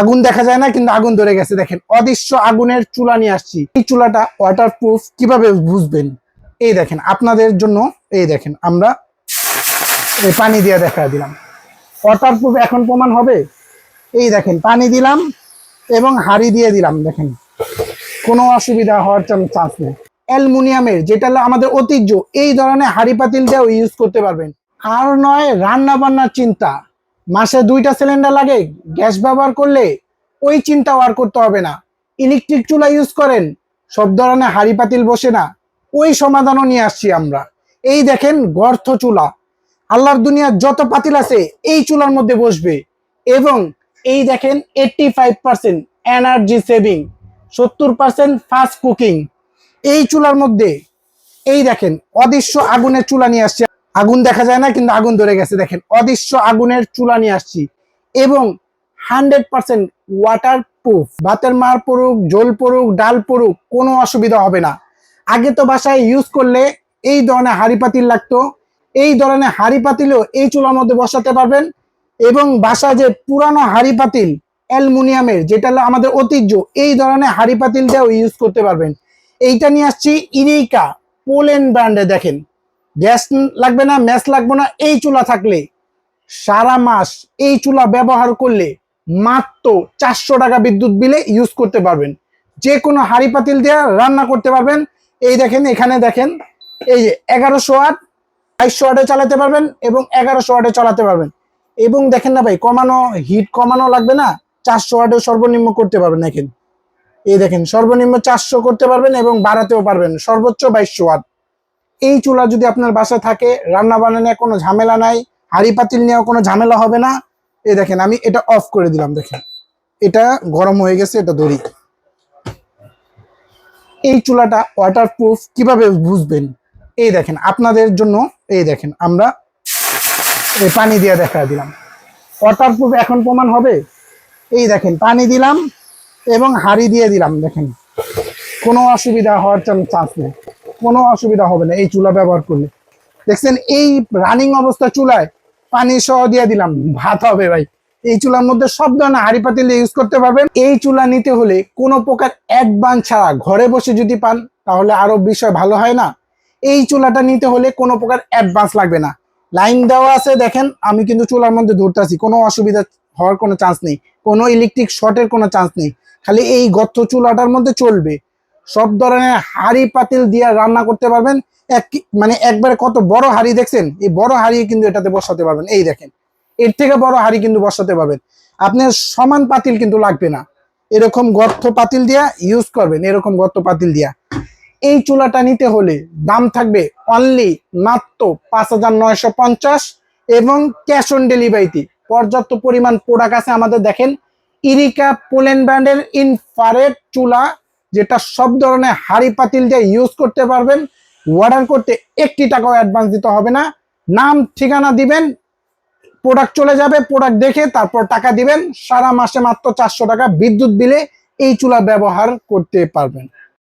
আগুন দেখা যায় না, কিন্তু আগুন ধরে গেছে। দেখেন, অদৃশ্য আগুনের চুলা নিয়ে আসছি। এই চুলাটা ওয়াটার প্রুফ কীভাবে বুঝবেন? এই দেখেন, আপনাদের জন্য এই দেখেন, আমরা এই পানি দিয়ে দেখা দিলাম। ওয়াটার প্রুফ এখন প্রমাণ হবে? এই দেখেন, পানি দিলাম এবং হাড়ি দিয়ে দিলাম, দেখেন। কোনো অসুবিধা হওয়ার চান্স নেই। অ্যালুমিনিয়ামের, যেটা আমাদের ঐতিহ্য, এই ধরনের হাড়ি পাতিল দিয়েও ইউজ করতে পারবেন। আর নয় রান্না বান্নার চিন্তা। মাসে দুইটা সিলিন্ডার লাগে, গ্যাস ব্যবহার করলে ওই চিন্তাও আর করতে হবে না। ইলেকট্রিক চুলা ইউজ করেন, সব ধরনের হাড়ি পাতিল বসে না। ওই সমাধানও নিয়ে আসছি আমরা। এই দেখেন গর্থ চুলা। আল্লাহর দুনিয়ার যত পাতিল আছে, এই চুলার মধ্যে বসবে। এবং এই দেখেন eighty five percent energy saving সত্তর পার্সেন্ট ফাস্ট কুকিং এই চুলার মধ্যে, এই দেখেন অদৃশ্য আগুনের চুলা নিয়ে আসছি আগুন দেখা যায় না, কিন্তু আগুন ধরে গেছে। দেখেন, অদৃশ্য আগুনের চুলা নিয়ে আসছি। এবং হান্ড্রেড পার্সেন্ট ওয়াটার প্রুফ ভাতের মার পড়ুক, জল পড়ুক, ডাল পড়ুক, কোনো অসুবিধা হবে না। আগে তো বাসায় ইউজ করলে এই ধরনের হাড়ি পাতিল লাগতো। এই ধরনের হাড়ি পাতিলও এই চুলার মধ্যে বসাতে পারবেন। এবং বাসা যে পুরানো হাড়ি পাতিল, অ্যালুমিনিয়ামের, যেটা আমাদের ঐতিহ্য, এই ধরনের হাড়ি পাতিল দিয়েও ইউজ করতে পারবেন। এইটা নিয়ে আসছি ইরেকা পোল্যান্ড ব্র্যান্ডে দেখেন। গ্যাস লাগবে না ম্যাচ লাগবে না, এই চুলা থাকলে, সারা মাস এই চুলা ব্যবহার করলে মাত্র চারশো টাকা বিদ্যুৎ বিলে ইউজ করতে পারবেন। যে কোনো হাড়ি পাতিল দিয়ে রান্না করতে পারবেন। এই দেখেন, এখানে দেখেন, এই যে এগারোশো আট বাইশশো আটে চালাতে পারবেন এবং এগারোশো আটে চালাতে পারবেন। এবং দেখেন না ভাই, কমানো হিট কমানো লাগবে না, চারশো আটে সর্বনিম্ন করতে পারবেন, দেখেন। এই দেখেন, সর্বনিম্ন চারশো করতে পারবেন এবং বাড়াতেও পারবেন, সর্বোচ্চ বাইশশো ওয়াট। এই চুলা যদি আপনার বাসা থাকে, রান্না বান্না কোনো ঝামেলা নাই, হাড়ি পাতিল নিয়েও কোনো ঝামেলা হবে না। এই দেখেন, আমি এটা অফ করে দিলাম, দেখেন। এটা গরম হয়ে গেছে, এটা দড়ি। এই চুলাটা ওয়াটার প্রুফ কীভাবে বুঝবেন? এই দেখেন, আপনাদের জন্য, এই দেখেন, আমরা এই পানি দিয়ে দেখা দিলাম। ওয়াটার প্রুফ এখন প্রমাণ হবে? এই দেখেন, পানি দিলাম এবং হাড়ি দিয়ে দিলাম, দেখেন। কোনো অসুবিধা হওয়ার চান্স নেই। কোনো অসুবিধা হবে না এই চুলা ব্যবহার করলে। দেখছেন এই রানিং অবস্থা চুলায়, পানি সহ দিয়ে দিলাম, ভাত হবে ভাই। এই চুলার মধ্যে সব ধরনের হাড়ি পাতিল ইউজ করতে পারবেন। এই চুলা নিতে হলে কোনো প্রকার অ্যাডভান্স ছাড়া ঘরে বসে যদি পান, তাহলে আরও বিষয় ভালো হয় না। এই চুলাটা নিতে হলে কোনো প্রকার অ্যাডভান্স লাগবে না। লাইন দেওয়া আছে, দেখেন, আমি কিন্তু চুলার মধ্যে ধরতেছি, কোনো অসুবিধা হওয়ার কোনো চান্স নেই, কোনো ইলেকট্রিক শর্টের কোনো চান্স নেই। খালি এই গর্ত চুলাটার মধ্যে চলবে। সব ধরনের হাড়ি পাতিল দিয়ে রান্না করতে পারবেন। এক মানে একবারে কত বড় হাড়ি দেখছেন? এই বড় হাড়ি কিন্তু এটাতে বসাতে পারবেন। এই দেখেন, এর থেকে বড় হাড়ি কিন্তু বসাতে পারবেন। আপনার সমান পাতিল কিন্তু লাগবে না। এরকম গর্ত পাতিল দিয়া ইউজ করবেন, এরকম গর্ত পাতিল দিয়া। এই চুলাটা নিতে হলে দাম থাকবে অনলি মাত্র পাঁচ হাজার নয়শো পঞ্চাশ এবং ক্যাশ অন ডেলিভারিতে পর্যাপ্ত পরিমাণ প্রোডাক্ট আছে আমাদের দেখেন। ইরিকা পোলেন ব্র্যান্ডের ইনফারেট চুলা যেটা সব ধরনের হাড়ি পাতিল দিয়ে ইউজ করতে পারবেন। অর্ডার করতে একটি টাকাও অ্যাডভান্স দিতে হবে না। নাম, ঠিকানা দিবেন প্রোডাক্ট চলে যাবে প্রোডাক্ট দেখে তারপর টাকা দিবেন। সারা মাসে মাত্র চারশো টাকা বিদ্যুৎ বিলে এই চুলা ব্যবহার করতে পারবেন।